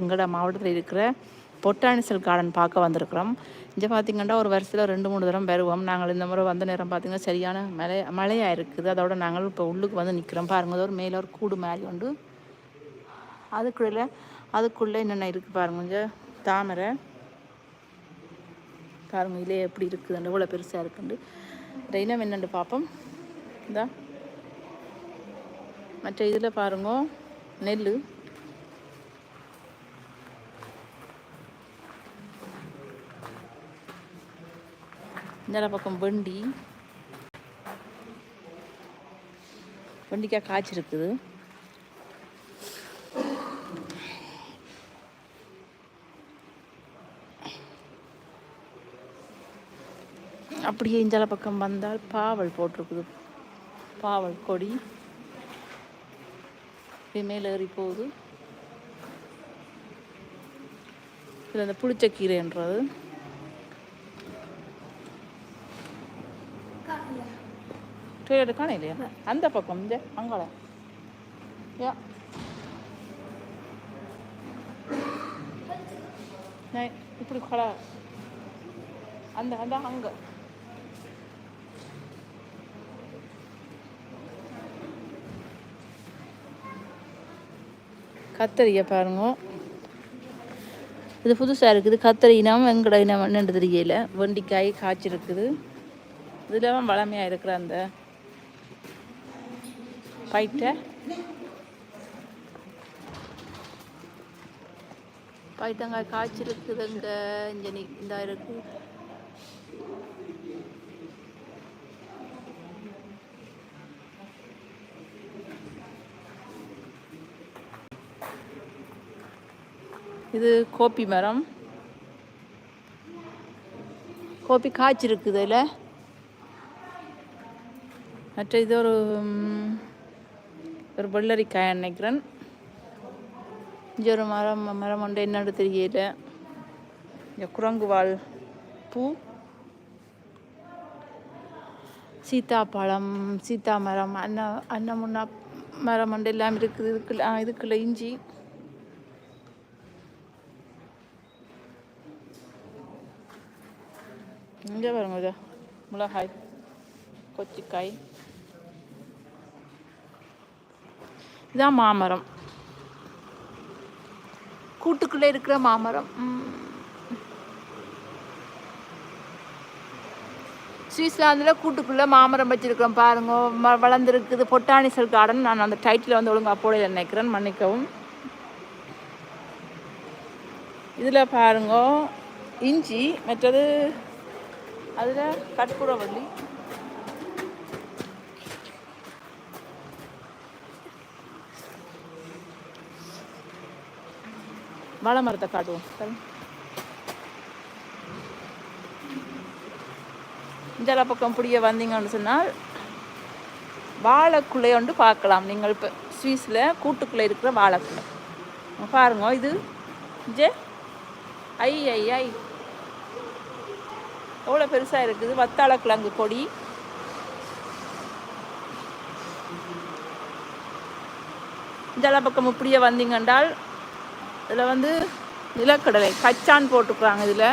எங்களோட மாவட்டத்தில் இருக்கிற பொட்டானிசல் கார்டன் பார்க்க வந்திருக்கிறோம். இங்கே பார்த்திங்கன்னா ஒரு வருஷத்தில் ரெண்டு மூணு தரம் வருவோம். நாங்கள் இந்த முறை வந்த நேரம் பார்த்திங்கன்னா சரியான மழை மழையாக இருக்குது. அதோட நாங்கள் இப்போ உள்ளுக்கு வந்து நிற்கிறோம் பாருங்கள் அது ஒரு மேலே ஒரு கூடு மாதிரி உண்டு. அதுக்குள்ளே அதுக்குள்ளே என்னென்ன இருக்குது பாருங்க கொஞ்சம் தாமரை. பாருங்க இதிலே எப்படி இருக்குதுன்னு இவ்வளோ பெருசாக இருக்குண்டு இந்த இனம் பார்ப்போம். இந்தா. மற்ற இதில் பாருங்க நெல் இந்த பக்கம் வெண்டி. வெண்டிக்காய் காய்ச்சிருக்குது அப்படியே இஞ்சல பக்கம் வந்தால் பாவல் போட்டிருக்குது. பாவல் கொடி. இப்படி மேலே ஏறி போகுது. இதில் இந்த புளிச்சக்கீரைன்றது. டொயேட்டோ காண இல்லையா? அந்த பக்கம் இந்த அங்கால யா. இப்படி கொடா. அந்த அந்த அங்க. கத்தரியை பாருங்க. இது புதுசாக இருக்குது. கத்தரி இனம் வெங்கட இனம் என்னன்னு தெரியல. வெண்டிக்காய் காய்ச்சிருக்குது. இதில் வளமையாக இருக்கிற அந்த பைட்டை. பைட்டங்காய் காய்ச்சிருக்குதுங்க. இங்கே நீ இந்த இருக்கு. இது கோப்பி மரம். கோப்பி காய்ச்சிருக்குது இதில் மற்ற இது ஒரு ஒரு வெள்ளரிக்காய் நினைக்கிறேன் இங்கே ஒரு மரம் மரம் ஒன்று என்னன்னு தெரியல. இங்கே குரங்கு வாழ் பூ. சீத்தாப்பழம் சீத்தா மரம் அன்ன அன்னமுன்னா மரம் ஒன்று எல்லாம் இருக்குது. இதுக்குள்ள ஆ, இதுக்குள்ள இஞ்சி. இங்கே பாருங்க மிளகாய் கொச்சிக்காய் இதுதான் மாமரம். கூட்டுக்குள்ளே இருக்கிற மாமரம். ம். கூட்டுக்குள்ளே மாமரம் வச்சுருக்கிறோம் பாருங்க. ம வளர்ந்துருக்குது. பொட்டானிசல் கார்டன் நான் அந்த டைட்டில் வந்து ஒழுங்கா போட நினைக்கிறேன். மன்னிக்கவும். இதில் பாருங்க. இஞ்சி மற்றது அதில் கற்பூரவள்ளி. வாழை மரத்தை காட்டுவோம். சரி. இந்த பக்கம் புடிய வந்தீங்கன்னு சொன்னால் வாழைக்குள்ளே ஒன்று பார்க்கலாம். நீங்கள் இப்போ ஸ்வீஸில் கூட்டுக்குள்ளே இருக்கிற வாழைக்குள்ளே. பாருங்க இது ஜே ஐ ஐ ஐ. எவ்வளோ பெருசாக இருக்குது? வத்தாள கிழங்கு கொடி இந்த பக்கம் இப்படியே வந்தீங்கன்றால் இதில் வந்து நிலக்கடலை கச்சான் போட்டுக்கிறாங்க இதில்.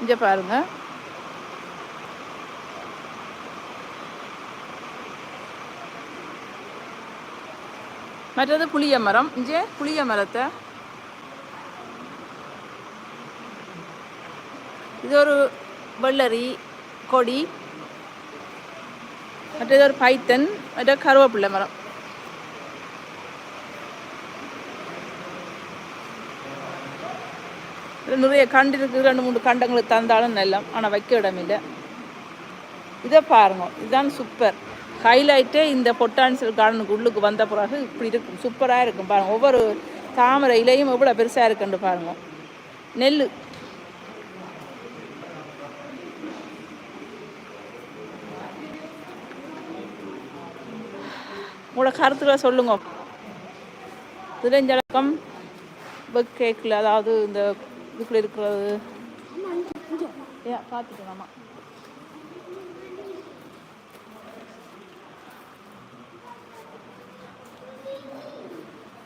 இங்கே பாருங்க. மற்றது புளிய மரம். இங்கே புளிய மரத்தை. இது ஒரு வெள்ளரி கொடி. மற்றது ஒரு பைத்தன். மற்ற கருவேப்பிள்ளை மரம். நிறைய கண்டு இருக்குது ரெண்டு மூணு கண்டங்களுக்கு தந்தாலும் நல்லம் ஆனால் வைக்க இடமில்லை இதை பாருங்க இதுதான் சூப்பர் ஹைலைட்டே இந்த பொட்டானிசல் கார்டனுக்கு உள்ளுக்கு வந்த பிறகு இப்படி இருக்கும் சூப்பராக இருக்கும் பாருங்க. ஒவ்வொரு தாமரை இலையும் எவ்வளோ பெருசாக இருக்குன்னு பாருங்க. நெல் உங்களோட கருத்துக்களை சொல்லுங்க. திரைஞ்சலக்கம் பக் கேக்கில் அதாவது இந்த இதுக்குள்ளே இருக்கிறது. ஏ பார்த்துக்கலாம் ஆமாம்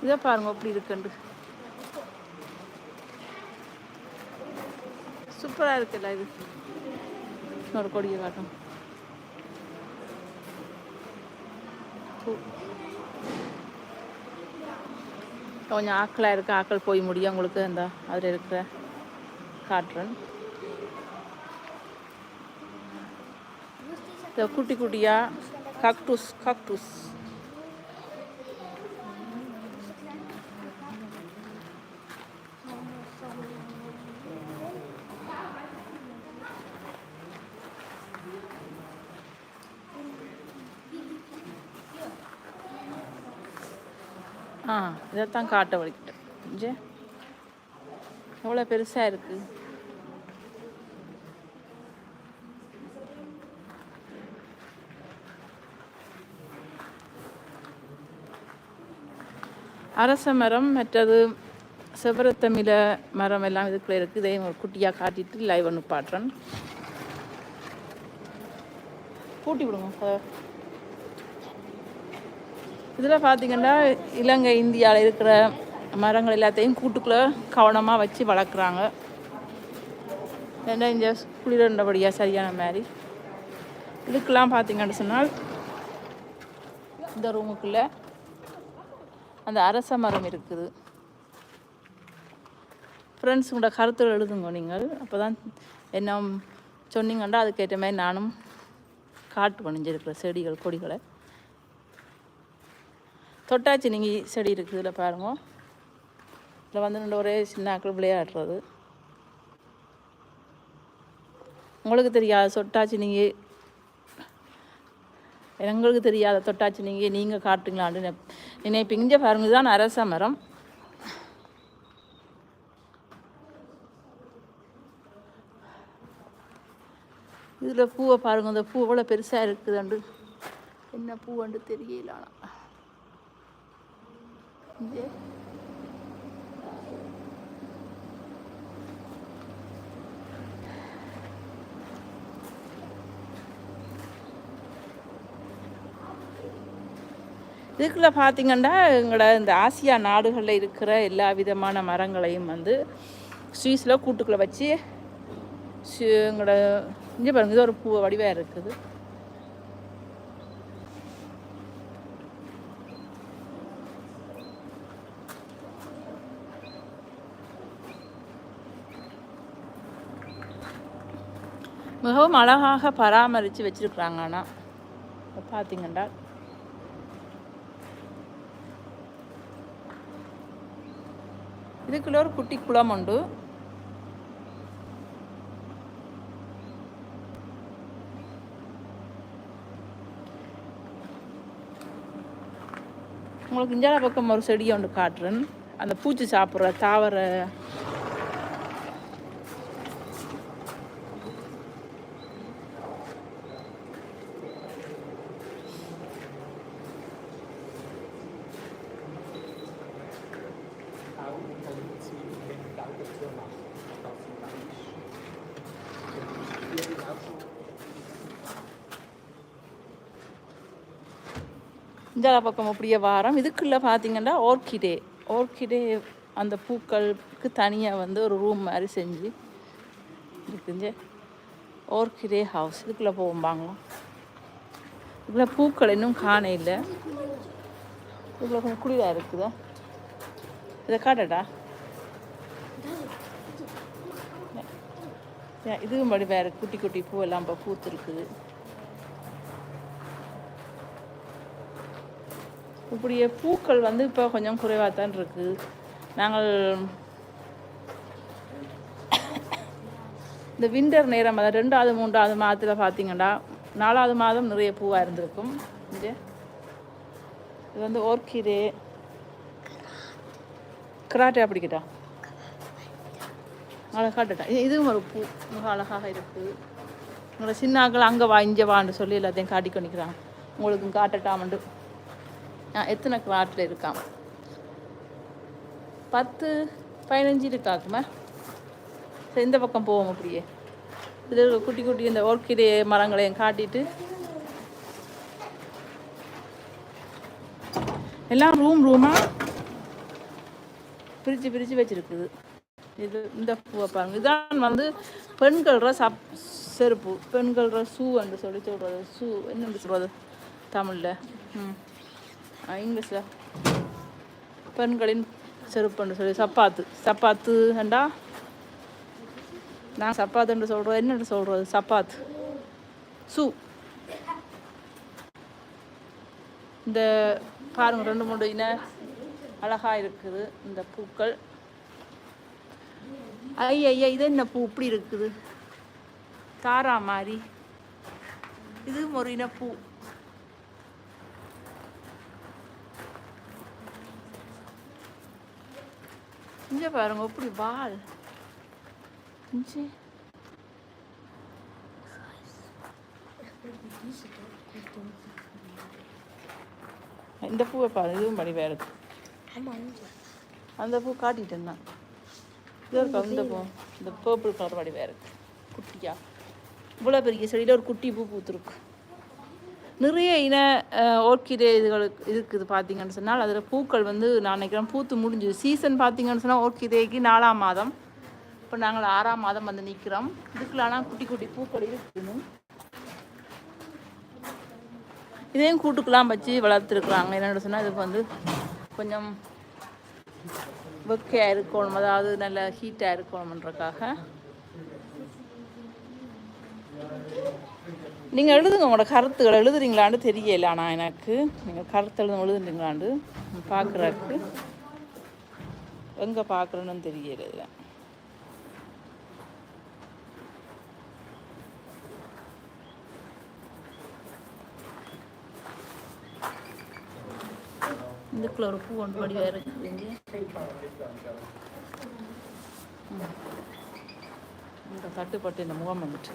இதை பாருங்க அப்படி இருக்குண்டு சூப்பராக இருக்குல்ல இது. ஒரு கொடியை காட்டும். கொஞ்சம் ஆக்களாக இருக்க ஆக்கள் போய் முடியும். உங்களுக்கு அந்த அதில் இருக்கிற காட்டுறேன் இந்த குட்டி குட்டியாக கக்டூஸ் கக்டூஸ் இதைத்தான் காட்ட வலிக்கிட்டேன் இங்கே எவ்வளோ பெருசாக இருக்குது அரச மரம் மற்றது செவரத்தமிழ மரம் எல்லாம் இதுக்குள்ளே இருக்குது இதையும் ஒரு குட்டியாக காட்டிட்டு லைவ் ஒன்று பாடுறேன் பூட்டி விடுங்க சார் இதில் பார்த்தீங்கன்னா இலங்கை இந்தியாவில் இருக்கிற மரங்கள் எல்லாத்தையும் கூட்டுக்குள்ளே கவனமாக வச்சு வளர்க்குறாங்க. ஏன்னா இந்த குளிரண்டபடியாக சரியான மாதிரி. இதுக்கெல்லாம் பார்த்தீங்கன்னு சொன்னால் இந்த ரூமுக்குள்ளே அந்த அரச மரம் இருக்குது. ஃப்ரெண்ட்ஸ் உங்களோட கருத்தில் எழுதுங்க நீங்கள். அப்போ தான் என்ன சொன்னீங்கன்னா அதுக்கேற்ற மாதிரி நானும் காட்டு பணிஞ்சிருக்கிற செடிகள் கொடிகளை. தொட்டாச்சி நீங்கள் செடி இருக்குது இதில் பாருங்க. இதில் வந்து நல்ல ஒரே சின்ன ஆக்கள் விளையாடுறது. உங்களுக்கு தெரியாத சொட்டாச்சி நீங்கள் எங்களுக்கு தெரியாத தொட்டாச்சி நீங்கள் நீங்கள் காட்டுங்களான்னு நினை- நினைப்பீங்க. இங்கே பாருங்க இதுதான் அரச மரம். இதில் பூவை பாருங்க இந்த பூ எவ்வளோ பெருசாக இருக்குதுண்டு என்ன பூவண்டு தெரியலானா இதுக்குள்ள பார்த்தீங்கன்னா எங்களோட இந்த ஆசியா நாடுகளில் இருக்கிற எல்லா விதமான மரங்களையும் வந்து ஸ்வீஸில் கூட்டுக்குள்ளே வச்சு எங்களோட இங்கே பாருங்க இது ஒரு பூ வடிவாக இருக்குது. மிகவும் அழகாக பராமரித்து வச்சுருக்குறாங்க ஆனால் பார்த்தீங்கன்னா இதுக்குள்ள ஒரு குட்டி குளம் உண்டு. உங்களுக்கு இஞ்சால பக்கம் ஒரு செடியை ஒன்று காட்டுறேன். அந்த பூச்சி சாப்பிட்ற தாவர சிங்கள பக்கம் அப்படியே வாரம். இதுக்குள்ளே பார்த்தீங்கன்னா ஓர்கிடே ஓர்கிடே அந்த பூக்களுக்கு தனியாக வந்து ஒரு ரூம் மாதிரி செஞ்சு இருக்குங்க. ஓர்கிடே ஹவுஸ் இதுக்குள்ளே போகும்பாங்க இதுக்குள்ள பூக்கள் இன்னும் காண இல்லை. இதுக்குள்ள கொஞ்சம் குளிராக இருக்குதா? இதை காட்டடா. ஏன், இதுவும் படி வேறு குட்டி குட்டி பூ எல்லாம் இப்போ பூத்துருக்குது. இப்படியே பூக்கள் வந்து இப்போ கொஞ்சம் குறைவாக தான் இருக்குது நாங்கள் இந்த விண்டர் நேரம் அதாவது ரெண்டாவது மூன்றாவது மாதத்தில் பார்த்தீங்கன்னா நாலாவது மாதம் நிறைய பூவாக இருந்திருக்கும். இங்கே. இது வந்து ஓர்கிடே கராட்டே அப்படிக்கிட்டா? அழகாட்டா இது- இதுவும் ஒரு பூ. மிக அழகாக இருக்குது உங்களை சின்னாக்கள் அங்கே வா இங்கே வான்னு சொல்லி எல்லாத்தையும் காட்டி கொண்டிக்கிறாங்க உங்களுக்கும் காட்டட்டாமண்டு எத்தனை கிளாட்டில் இருக்கான் பத்து பதினஞ்சு இருக்காக்குமா சரி இந்த பக்கம் போவோம் அப்படியே. இதில் குட்டி குட்டி இந்த ஓர்க்கிடே மரங்களையும் காட்டிட்டு. எல்லாம் ரூம் ரூமாக பிரித்து பிரித்து வச்சுருக்குது. இது இந்த பூவை பாருங்கள் இதான் வந்து பெண்கள்ற சப் செருப்பு. பெண்கள்ற ஷூ என்று சொல்லி சொல்கிறது ஷூ என்னென்று சொல்கிறது தமிழில். ம். இங்கிலீஷில். பெண்களின் செருப்புன்னு சொல்லி சப்பாத்து. சப்பாத்து ஏண்டா? நான் சப்பாத்துன்னு சொல்கிறோம் என்னென்று சொல்கிறது சப்பாத்து சூ. இந்த பாருங்க ரெண்டு மூணு இன அழகா இருக்குது. இந்த பூக்கள். ஐயா ஐயா இது என்ன பூ? இப்படி இருக்குது. தாரா மாதிரி இது ஒரு இன இங்க பாருங்க இப்படி வால். இஞ்சி. இந்த பூவை பாரு இதுவும் படி வேறு. அந்த பூ காட்டிட்டேன் தான் இது இருக்கா இந்த பூ. இந்த பர்பிள் கலர் வடி வேறு. குட்டியா. இவ்வளோ பெரிய செடியில் ஒரு குட்டி பூ பூத்துருக்கு. நிறைய இன ஓர்க்கிடே இதுகளுக்கு இருக்குது பார்த்தீங்கன்னு சொன்னால். அதில் பூக்கள் வந்து நான் நினைக்கிறேன் பூத்து முடிஞ்சுது. சீசன் பார்த்தீங்கன்னு சொன்னால் ஓர்கிடேக்கு நாலாம் மாதம். இப்போ நாங்கள் ஆறாம் மாதம் வந்து நிற்கிறோம். இதுக்குள்ள ஆனால் குட்டி குட்டி பூக்கள் இருக்குது இதையும் கூட்டுக்கெல்லாம் வச்சு வளர்த்துருக்குறாங்க. என்னென்னு சொன்னால் இதுக்கு வந்து கொஞ்சம் வெக்கையாக இருக்கணும். அதாவது நல்ல ஹீட்டாக இருக்கணுன்றக்காக நீங்கள் எழுதுங்க உங்களோட கருத்துக்கள் எழுதுறீங்களான்னு தெரியல ஆனால் எனக்கு. நீங்கள் கருத்து எழுத எழுதுறீங்களான்னு பார்க்குறக்கு எங்கே பார்க்குறேன்னு தெரியல இதில். இதுக்குள்ள ஒரு பூ ஒன்று இங்கே ம். இந்த தட்டுப்பட்டு இந்த முகம் வந்துட்டு.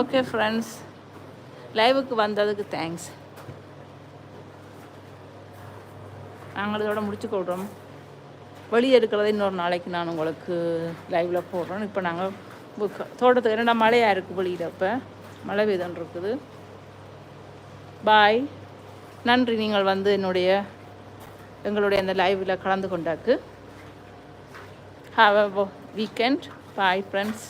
ஓகே ஃப்ரெண்ட்ஸ் லைவுக்கு வந்ததுக்கு தேங்க்ஸ் நாங்கள் இதோட முடிச்சுக்கொள்கிறோம் வெளியே இருக்கிறத இன்னொரு நாளைக்கு நான் உங்களுக்கு லைவில் போடுறோம். இப்போ நாங்கள் புக்க- தோட்டத்துக்கு என்னடா மழையாக இருக்குது வெளியில் இப்போ. மழை பெய்தன் இருக்குது. பாய் நன்றி நீங்கள் வந்து என்னுடைய எங்களுடைய அந்த லைவில் கலந்து கொண்டாக்கு have a weekend bye friends